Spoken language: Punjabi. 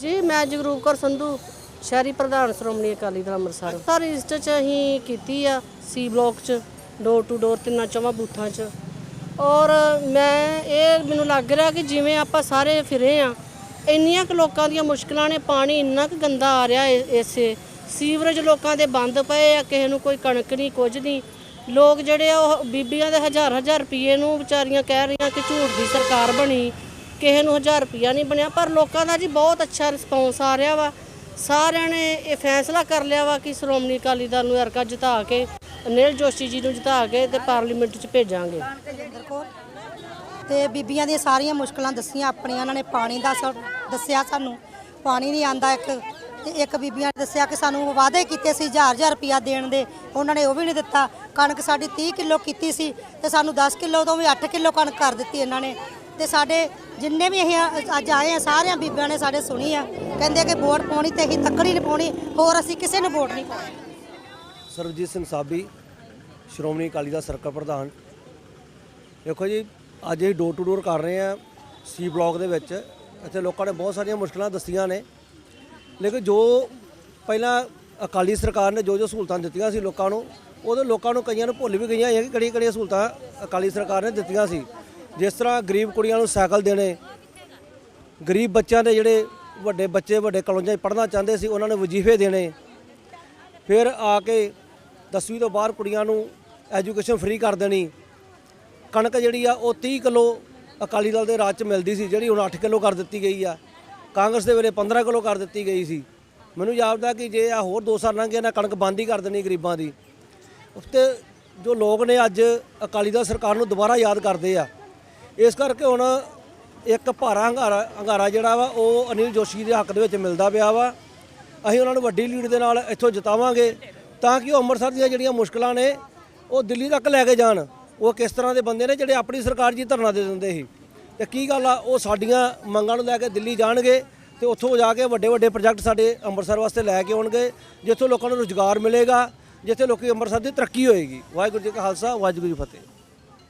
ਜੀ, ਮੈਂ ਜਗਰੂਪ ਕੌਰ ਸੰਧੂ, ਸ਼ਹਿਰੀ ਪ੍ਰਧਾਨ ਸ਼੍ਰੋਮਣੀ ਅਕਾਲੀ ਦਲ ਅੰਮ੍ਰਿਤਸਰ। ਸਰ ਇਸ 'ਚ ਅਸੀਂ ਕੀਤੀ ਆ ਸੀ ਬਲਾਕ 'ਚ ਡੋਰ ਟੂ ਡੋਰ ਤਿੰਨਾਂ ਚੌਵਾਂ ਬੂਥਾਂ 'ਚ। ਔਰ ਮੈਂ ਇਹ ਮੈਨੂੰ ਲੱਗ ਰਿਹਾ ਕਿ ਜਿਵੇਂ ਆਪਾਂ ਸਾਰੇ ਫਿਰੇ ਆ, ਇੰਨੀਆਂ ਕੁ ਲੋਕਾਂ ਦੀਆਂ ਮੁਸ਼ਕਲਾਂ ਨੇ, ਪਾਣੀ ਇੰਨਾ ਕੁ ਗੰਦਾ ਆ ਰਿਹਾ ਇ- ਇਸੇ ਸੀਵਰੇਜ ਲੋਕਾਂ ਦੇ ਬੰਦ ਪਏ ਆ, ਕਿਸੇ ਨੂੰ ਕੋਈ ਕਣਕ ਨਹੀਂ, ਕੁਝ ਨਹੀਂ। ਲੋਕ ਜਿਹੜੇ ਆ, ਉਹ ਬੀਬੀਆਂ ਦੇ ਹਜ਼ਾਰ ਹਜ਼ਾਰ ਰੁਪਏ ਨੂੰ ਵਿਚਾਰੀਆਂ ਕਹਿ ਰਹੀਆਂ ਕਿ ਝੂਠ ਦੀ ਸਰਕਾਰ ਬਣੀ। ਕਿਸੇ ਨੂੰ 1000 ਰੁਪਿਆ ਨਹੀਂ ਬਣਿਆ, ਪਰ ਲੋਕਾਂ ਦਾ ਜੀ ਬਹੁਤ ਅੱਛਾ ਰਿਸਪੌਂਸ ਆ ਰਿਹਾ ਵਾ। ਸਾਰਿਆਂ ਨੇ ਇਹ ਫੈਸਲਾ ਕਰ ਲਿਆ ਵਾ ਕਿ ਸ਼੍ਰੋਮਣੀ ਅਕਾਲੀ ਦਲ ਨੂੰ ਹਰਕਾ ਜਿਤਾ ਕੇ, ਅਨਿਲ ਜੋਸ਼ੀ ਜੀ ਨੂੰ ਜਿਤਾ ਕੇ ਤੇ ਪਾਰਲੀਮੈਂਟ 'ਚ ਭੇਜਾਂਗੇ। ਰਜਿੰਦਰ ਤੇ ਬੀਬੀਆਂ ਦੀਆਂ ਸਾਰੀਆਂ ਮੁਸ਼ਕਲਾਂ ਦੱਸੀਆਂ ਆਪਣੀਆਂ, ਉਹਨਾਂ ਨੇ ਪਾਣੀ ਦਾ ਸ- ਦੱਸਿਆ ਸਾਨੂੰ। ਪਾਣੀ ਨਹੀਂ ਆਂਦਾ ਇੱਕ, ਤੇ ਇੱਕ ਬੀਬੀਆਂ ਨੇ ਦੱਸਿਆ ਕਿ ਸਾਨੂੰ ਵਾਅਦੇ ਕੀਤੇ ਸੀ ਹਜ਼ਾਰ ਹਜ਼ਾਰ ਰੁਪਿਆ ਦੇਣ ਦੇ, ਉਹਨਾਂ ਨੇ ਉਹ ਵੀ ਨਹੀਂ ਦਿੱਤਾ। ਕਣਕ ਸਾਡੀ 30 ਕਿਲੋ ਕੀਤੀ ਸੀ ਤੇ ਸਾਨੂੰ 10 ਕਿਲੋ ਤੋਂ ਵੀ 8 ਕਿਲੋ ਕਣਕ ਕਰ ਦਿੱਤੀ ਇਹਨਾਂ ਨੇ। ਤੇ ਸਾਡੇ ਜਿੰਨੇ ਵੀ ਇਹ ਅੱਜ ਆਏ ਆ, ਸਾਰਿਆਂ ਬੀਬੀਆਂ ਨੇ ਸਾਡੇ ਸੁਣੀ ਆ। ਕਹਿੰਦੇ ਕਿ ਵੋਟ ਪਾਉਣੀ ਤੇ ਅਸੀਂ ਤੱਕੜੀ ਨਹੀਂ ਪਾਉਣੀ, ਹੋਰ ਅਸੀਂ ਕਿਸੇ ਨੂੰ ਵੋਟ ਨਹੀਂ ਪਾਉਣੀ। ਸਰਬਜੀਤ ਸਿੰਘ ਸਾਬੀ, ਸ਼੍ਰੋਮਣੀ ਅਕਾਲੀ ਦਾ ਸਰਕਲ ਪ੍ਰਧਾਨ। ਦੇਖੋ ਜੀ, ਅੱਜ ਅਸੀਂ ਡੋਰ ਟੂ ਡੋਰ ਕਰ ਰਹੇ ਹਾਂ ਸੀ ਬਲਾਕ ਦੇ ਵਿੱਚ। ਇੱਥੇ ਲੋਕਾਂ ਨੇ ਬਹੁਤ ਸਾਰੀਆਂ ਮੁਸ਼ਕਲਾਂ ਦੱਸੀਆਂ ਨੇ। ਲੇਕਿਨ ਜੋ ਪਹਿਲਾਂ ਅਕਾਲੀ ਸਰਕਾਰ ਨੇ ਜੋ ਜੋ ਸਹੂਲਤਾਂ ਦਿੱਤੀਆਂ ਸੀ ਲੋਕਾਂ ਨੂੰ ਉਹਦੇ ਲੋਕਾਂ ਨੂੰ ਕਈਆਂ ਨੂੰ ਭੁੱਲ ਵੀ ਗਈਆਂ ਹੈ ਕਿ ਕਿਹੜੀਆਂ ਕਿਹੜੀਆਂ ਸਹੂਲਤਾਂ ਅਕਾਲੀ ਸਰਕਾਰ ਨੇ ਦਿੱਤੀਆਂ ਸੀ। ਜਿਸ ਤਰ੍ਹਾਂ ਗਰੀਬ ਕੁੜੀਆਂ ਨੂੰ ਸਾਈਕਲ ਦੇਣੇ, ਗਰੀਬ ਬੱਚਿਆਂ ਦੇ ਜਿਹੜੇ ਵੱਡੇ ਬੱਚੇ, ਵੱਡੇ ਕਾਲਜਾਂ 'ਚ ਪੜ੍ਹਨਾ ਚਾਹੁੰਦੇ ਸੀ, ਉਹਨਾਂ ਨੂੰ ਵਜ਼ੀਫੇ ਦੇਣੇ। ਫਿਰ ਆ ਕੇ 10ਵੀਂ ਤੋਂ ਬਾਅਦ ਕੁੜੀਆਂ ਨੂੰ ਐਜੂਕੇਸ਼ਨ ਫ੍ਰੀ ਕਰ ਦੇਣੀ। ਕਣਕ ਜਿਹੜੀ ਆ, ਉਹ 30 ਕਿਲੋ ਅਕਾਲੀ ਦਲ ਦੇ ਰਾਜ 'ਚ ਮਿਲਦੀ ਸੀ, ਜਿਹੜੀ ਹੁਣ 8 ਕਿਲੋ ਕਰ ਦਿੱਤੀ ਗਈ ਆ। ਕਾਂਗਰਸ ਦੇ ਵੇਲੇ 15 ਕਿਲੋ ਕਰ ਦਿੱਤੀ ਗਈ ਸੀ। ਮੈਨੂੰ ਯਾਦ ਜਾਪਦਾ ਕਿ ਜੇ ਆ ਹੋਰ 2 ਸਾਲ ਲੰਘ ਗਏ, ਨਾ ਕਣਕ ਬੰਦ ਹੀ ਕਰ ਦੇਣੀ ਗਰੀਬਾਂ ਦੀ। ਤੇ ਜੋ ਲੋਕ ਨੇ ਅੱਜ ਅਕਾਲੀ ਦਲ ਸਰਕਾਰ ਨੂੰ ਦੁਬਾਰਾ ਯਾਦ ਕਰਦੇ ਆ ਇਸ ਕਰਕੇ ਹੁਣ ਇੱਕ ਭਾਰਾ ਹੰਗਾਰਾ ਹੰਗਾਰਾ ਜਿਹੜਾ ਵਾ, ਉਹ ਅਨਿਲ ਜੋਸ਼ੀ ਦੇ ਹੱਕ ਦੇ ਵਿੱਚ ਮਿਲਦਾ ਪਿਆ ਵਾ। ਅਸੀਂ ਉਹਨਾਂ ਨੂੰ ਵੱਡੀ ਲੀਡ ਦੇ ਨਾਲ ਇੱਥੋਂ ਜਿਤਾਵਾਂਗੇ, ਤਾਂ ਕਿ ਉਹ ਅੰਮ੍ਰਿਤਸਰ ਦੀਆਂ ਜਿਹੜੀਆਂ ਮੁਸ਼ਕਲਾਂ ਨੇ, ਉਹ ਦਿੱਲੀ ਤੱਕ ਲੈ ਕੇ ਜਾਣ। ਉਹ ਕਿਸ ਤਰ੍ਹਾਂ ਦੇ ਬੰਦੇ ਨੇ, ਜਿਹੜੇ ਆਪਣੀ ਸਰਕਾਰ ਜੀ ਧਰਨਾ ਦੇ ਦਿੰਦੇ ਸੀ। ਤੇ ਕੀ ਗੱਲ ਆ, ਉਹ ਸਾਡੀਆਂ ਮੰਗਾਂ ਨੂੰ ਲੈ ਕੇ ਦਿੱਲੀ ਜਾਣਗੇ ਤੇ ਉੱਥੋਂ ਜਾ ਕੇ ਵੱਡੇ ਵੱਡੇ ਪ੍ਰੋਜੈਕਟ ਸਾਡੇ ਅੰਮ੍ਰਿਤਸਰ ਵਾਸਤੇ ਲੈ ਕੇ ਆਉਣਗੇ, ਜਿੱਥੋਂ ਲੋਕਾਂ ਨੂੰ ਰੁਜ਼ਗਾਰ ਮਿਲੇਗਾ, ਜਿੱਥੇ ਲੋਕੀ ਅੰਮ੍ਰਿਤਸਰ ਦੀ ਤਰੱਕੀ ਹੋਏਗੀ। ਵਾਹਿਗੁਰੂ ਜੀ ਕਾ ਖਾਲਸਾ, ਵਾਹਿਗੁਰੂ ਜੀ ਫਤਿਹ।